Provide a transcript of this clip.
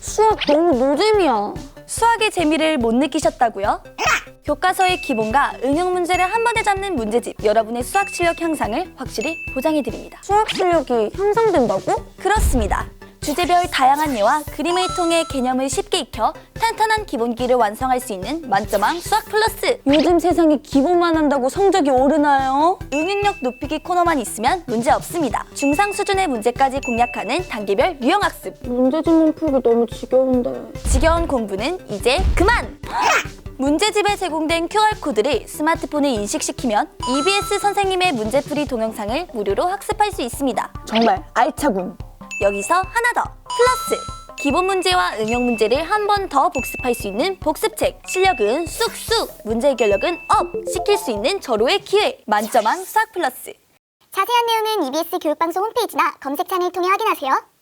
수학 너무 노잼이야. 수학의 재미를 못 느끼셨다고요? 교과서의 기본과 응용 문제를 한 번에 잡는 문제집 여러분의 수학 실력 향상을 확실히 보장해 드립니다. 수학 실력이 향상된다고? 그렇습니다. 주제별 다양한 예와 그림을 통해 개념을 쉽게 익혀 탄탄한 기본기를 완성할 수 있는 만점왕 수학 플러스 요즘 세상에 기본만 한다고 성적이 오르나요? 응용력 높이기 코너만 있으면 문제 없습니다. 중상 수준의 문제까지 공략하는 단계별 유형 학습. 문제집만 풀기 너무 지겨운데. 지겨운 공부는 이제 그만! 문제집에 제공된 QR코드를 스마트폰에 인식시키면 EBS 선생님의 문제풀이 동영상을 무료로 학습할 수 있습니다. 정말 알차군. 여기서 하나 더. 플러스. 기본 문제와 응용 문제를 한 번 더 복습할 수 있는 복습책. 실력은 쑥쑥. 문제 해결력은 업. 시킬 수 있는 절호의 기회. 만점왕 수학 플러스. 자세한 내용은 EBS 교육방송 홈페이지나 검색창을 통해 확인하세요.